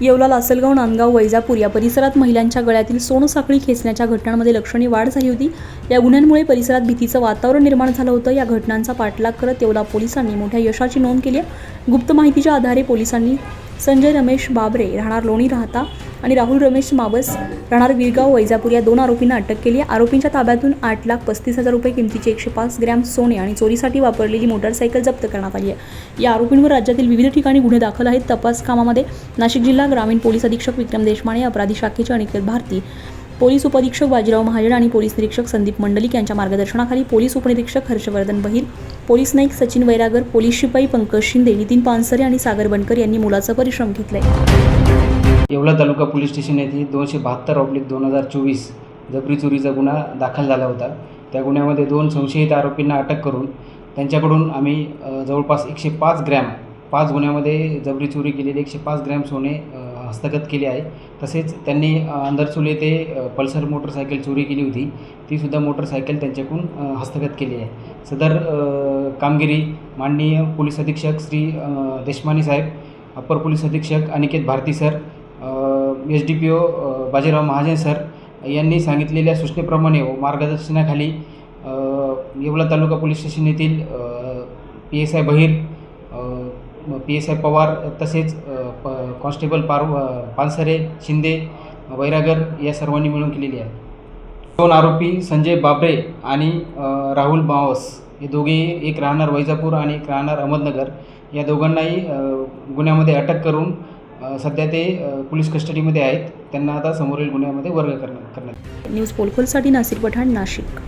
येवला लासलगाव नांदगाव वैजापूर या परिसरात महिलांच्या गळ्यातील सोनसाखळी खेचण्याच्या घटनांमध्ये लक्षणीय वाढ झाली होती. या गुन्ह्यांमुळे परिसरात भीतीचं वातावरण निर्माण झालं होतं. या घटनांचा पाठलाग करत येवला पोलिसांनी मोठ्या यशाची नोंद केली गुप्त माहितीच्या आधारे पोलिसांनी संजय रमेश बाबरे राहणार लोणी राहता आणि राहुल रमेश मावस राहणार विरगाव वैजापूर या दोन आरोपींना अटक केली आहे. आरोपींच्या ताब्यातून आठ लाख पस्तीस हजार रुपये किमतीचे एकशे पाच ग्रॅम सोने आणि चोरीसाठी वापरलेली मोटारसायकल जप्त करण्यात आली आहे. या आरोपींवर राज्यातील विविध ठिकाणी गुन्हे दाखल आहेत. तपास कामामध्ये नाशिक जिल्हा ग्रामीण पोलीस अधीक्षक विक्रम देशमाने अपराधी शाखेचे अनिकेत भारती पोलीस उपअधीक्षक बाजीराव महाजन आणि पोलीस निरीक्षक संदीप मंडलिक यांच्या मार्गदर्शनाखाली पोलीस उपनिरीक्षक हर्षवर्धन बहिर पोलीस नाईक सचिन वैरागर पोलीस शिपाई पंकज शिंदे नितीन पानसरे आणि सागर बनकर यांनी मुलाचा परिश्रम घेतलाय. येवला तालुका पोलीस स्टेशन येथे दोनशे बहात्तर ऑब्लिक दोन हजार चोवीस जबरी चोरीचा गुन्हा दाखल झाला होता. त्या गुन्ह्यामध्ये दोन संशयित आरोपींना अटक करून त्यांच्याकडून आम्ही जवळपास एकशे पाच ग्रॅम पाच गुन्ह्यामध्ये जबरी चोरी केलेली एकशे पाच ग्रॅम सोने हस्तगत केले आहे. तसेच त्यांनी अ, येथे पल्सर मोटरसायकल चोरी केली होती. तीसुद्धा मोटरसायकल त्यांच्याकडून हस्तगत केली आहे. सदर कामगिरी माननीय पोलीस अधीक्षक श्री देशमानी देशमाने साहेब अप्पर पोलीस अधीक्षक Aniket Bharati sir S D P O Bajirao Mahajan sir यांनी सांगितलेल्या सूचनेप्रमाणे व मार्गदर्शनाखाली येवला तालुका पोलीस स्टेशन येथील P S I Bahir P S I Pawar तसेच प- कॉन्स्टेबल पार पानसरे शिंदे वैरागर या सर्वांनी मिळून केलेली आहे. दोन आरोपी संजय बाबरे आणि राहुल मावस हे दोघे एक राहणार वैजापूर आणि एक राहणार अहमदनगर या दोघांनाही गुन्ह्यामध्ये अटक करून सध्या ते पोलीस कस्टडीमध्ये आहेत. त्यांना आता समोरील गुन्ह्यामध्ये वर्ग करण्यात करण्यात न्यूज पोलखोलसाठी नासिर पठाण नाशिक.